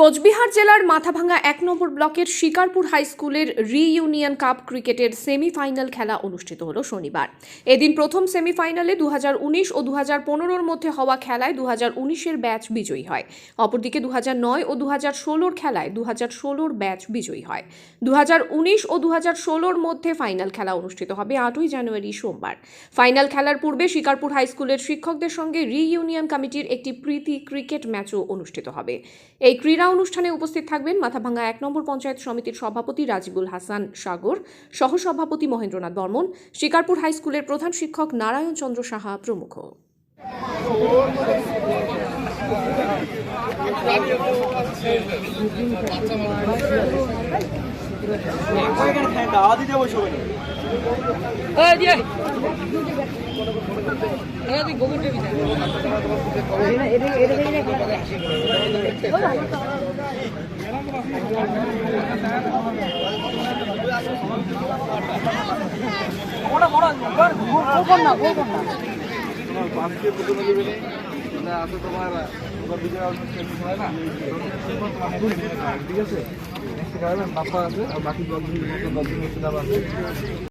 কোচবিহার জেলার মাথাভাঙ্গা এক নম্বর ব্লকের শিকারপুর হাই স্কুলের রিইউনিয়ন কাপ ক্রিকেটের সেমিফাইনাল খেলা অনুষ্ঠিত হলো শনিবার। এদিন প্রথম সেমিফাইনালে দু হাজার উনিশ ও দু পনেরোর মধ্যে হওয়া খেলায় দু উনিশের ব্যাচ বিজয়ী হয়। অপরদিকে দু ও দু ষোলোর খেলায় দু ষোলোর ব্যাচ বিজয়ী হয়। দু ও দু ষোলোর মধ্যে ফাইনাল খেলা অনুষ্ঠিত হবে আটই জানুয়ারি সোমবার। ফাইনাল খেলার পূর্বে শিকারপুর হাই স্কুলের শিক্ষকদের সঙ্গে রিইউনিয়ন কমিটির একটি প্রীতি ক্রিকেট ম্যাচও অনুষ্ঠিত হবে। এই ক্রীড়া অনুষ্ঠানে উপস্থিত থাকবেন মাথাভাঙ্গা এক নম্বর পঞ্চায়েত সমিতির সভাপতি রাজিবুল হাসান সাগর সহসভাপতি মহেন্দ্রনাথ বর্মন শিকারপুর হাই স্কুলের প্রধান শিক্ষক নারায়ণ চন্দ্র সাহা প্রমুখ। আছে তোমার ঠিক আছে? নেক্সট কারণে আছে আর বাকি দশ দিন হচ্ছে